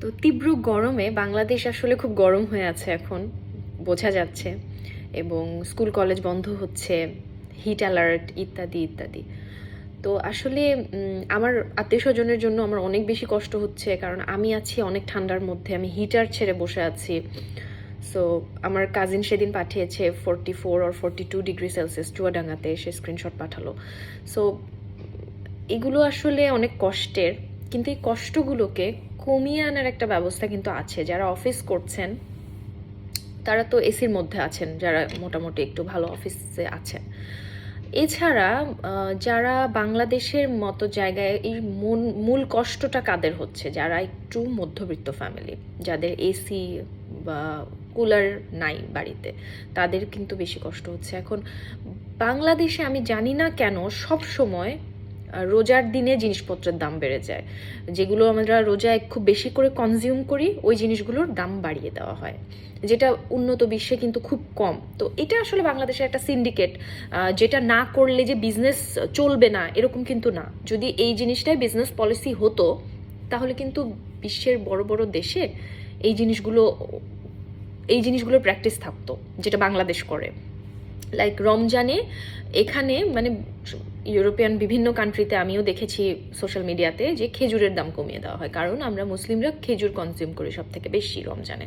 তো তীব্র গরমে বাংলাদেশ আসলে খুব গরম হয়ে আছে এখন, বোঝা যাচ্ছে। এবং স্কুল, কলেজ বন্ধ হচ্ছে হিট অ্যালার্ট ইত্যাদি ইত্যাদি। তো আসলে আমার আত্মীয় স্বজনের জন্য আমার অনেক বেশি কষ্ট হচ্ছে, কারণ আমি আছি অনেক ঠান্ডার মধ্যে, আমি হিটার ছেড়ে বসে আছি। সো আমার কাজিন সেদিন পাঠিয়েছে ফোরটি ফোর আর ফোরটি টু ডিগ্রি সেলসিয়াস চুয়াডাঙ্গাতে, সে স্ক্রিনশট পাঠালো। সো এগুলো আসলে অনেক কষ্টের। কিন্তু এই কষ্টগুলোকে কমিয়ে আনার একটা ব্যবস্থা কিন্তু আছে। যারা অফিস করছেন, তারা তো এসির মধ্যে আছেন, যারা মোটামুটি একটু ভালো অফিসে আছেন। এছাড়া যারা বাংলাদেশের মতো জায়গায় এই মূল কষ্টটা কাদের হচ্ছে? যারা একটু মধ্যবিত্ত ফ্যামিলি যাদের এসি বা কুলার নাই বাড়িতে, তাদের কিন্তু বেশি কষ্ট হচ্ছে। এখন বাংলাদেশে আমি জানি না কেন সব সময় রোজার দিনে জিনিসপত্রের দাম বেড়ে যায়। যেগুলো আমরা রোজায় খুব বেশি করে কনজিউম করি, ওই জিনিসগুলোর দাম বাড়িয়ে দেওয়া হয়। যেটা উন্নত বিশ্বে কিন্তু খুব কম। তো এটা আসলে বাংলাদেশের একটা সিন্ডিকেট যেটা না করলে যে বিজনেস চলবে না, এরকম কিন্তু না। যদি এই জিনিসটাই বিজনেস পলিসি হতো, তাহলে কিন্তু বিশ্বের বড় বড় দেশে এই জিনিসগুলো, এই জিনিসগুলোর প্র্যাকটিস থাকতো, যেটা বাংলাদেশ করে। লাইক রমজানে এখানে মানে ইউরোপিয়ান বিভিন্ন কান্ট্রিতে আমিও দেখেছি সোশ্যাল মিডিয়াতে যে খেজুরের দাম কমিয়ে দেওয়া হয়। কারণ আমরা মুসলিমরা খেজুর কনজিউম করি সব থেকে বেশি রমজানে।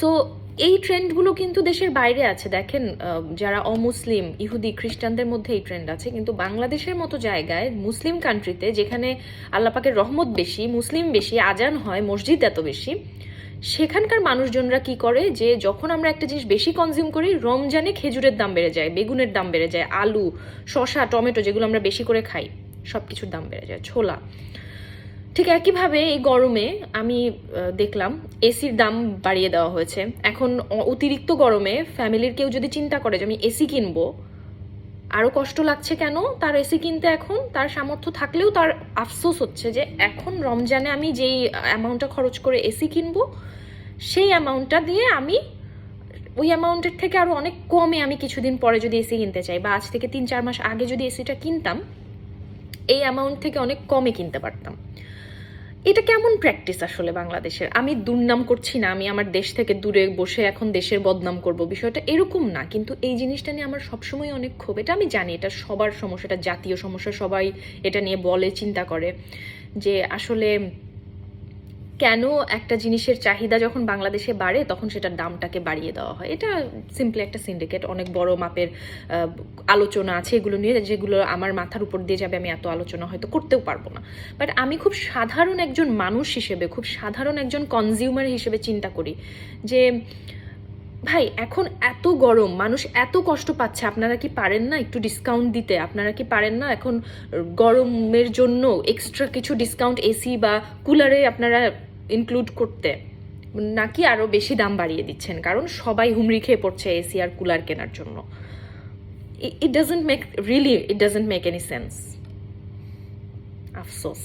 সো এই ট্রেন্ডগুলো কিন্তু দেশের বাইরে আছে। দেখেন যারা অমুসলিম, ইহুদি, খ্রিস্টানদের মধ্যে এই ট্রেন্ড আছে। কিন্তু বাংলাদেশের মতো জায়গায় মুসলিম কান্ট্রিতে যেখানে আল্লাপাকের রহমত বেশি, মুসলিম বেশি, আজান হয়, মসজিদ এত বেশি সেখানকার মানুষজনরা কি করে? যে যখন আমরা একটা জিনিস বেশি কনজিউম করি, রমজানে খেজুরের দাম বেড়ে যায়, বেগুনের দাম বেড়ে যায়, আলু, শসা, টমেটো যেগুলো আমরা বেশি করে খাই সব কিছুর দাম বেড়ে যায়, ছোলা। ঠিক একইভাবে এই গরমে আমি দেখলাম এসির দাম বাড়িয়ে দেওয়া হয়েছে। এখন অতিরিক্ত গরমে ফ্যামিলির কেউ যদি চিন্তা করে যে আমি এসি কিনবো আরও কষ্ট লাগছে কেন? তার এসি কিনতে এখন, তার সামর্থ্য থাকলেও তার আফসোস হচ্ছে যে এখন রমজানে আমি যেই অ্যামাউন্টটা খরচ করে এসি কিনবো, সেই অ্যামাউন্টটা দিয়ে আমি, ওই অ্যামাউন্টের থেকে আরও অনেক কমে আমি কিছুদিন পরে যদি এসি কিনতে চাই বা আজ থেকে তিন চার মাস আগে যদি এসিটা কিনতাম, এই অ্যামাউন্ট থেকে অনেক কমে কিনতে পারতাম। এটা কেমন প্র্যাকটিস আসলে বাংলাদেশের? আমি দুর্নাম করছি না, আমি আমার দেশ থেকে দূরে বসে এখন দেশের বদনাম করব, বিষয়টা এরকম না। কিন্তু এই জিনিসটা নিয়ে আমার সবসময় অনেক ক্ষোভ, এটা আমি জানি, এটা সবার সমস্যা, এটা জাতীয় সমস্যা, সবাই এটা নিয়ে বলে, চিন্তা করে যে আসলে কেন একটা জিনিসের চাহিদা যখন বাংলাদেশে বাড়ে, তখন সেটার দামটাকে বাড়িয়ে দেওয়া হয়। এটা সিম্পলি একটা সিন্ডিকেট অনেক বড় মাপের আলোচনা আছে এগুলো নিয়ে, যেগুলো আমার মাথার উপর দিয়ে যাবে, আমি এত আলোচনা হয়তো করতেও পারব না। বাট আমি খুব সাধারণ একজন মানুষ হিসেবে, খুব সাধারণ একজন কনজিউমার হিসেবে চিন্তা করি যে, ভাই, এখন এত গরম, মানুষ এত কষ্ট পাচ্ছে, আপনারা কি পারেন না একটু ডিসকাউন্ট দিতে? আপনারা কি পারেন না এখন গরমের জন্য এক্সট্রা কিছু ডিসকাউন্ট এসি বা কুলারে আপনারা ইনক্লুড করতে, নাকি আরও বেশি দাম বাড়িয়ে দিচ্ছেন? কারণ সবাই হুমড়ি খেয়ে পড়ছে এসি আর কুলার কেনার জন্য। It doesn't make really it doesn't make any sense আফসোস।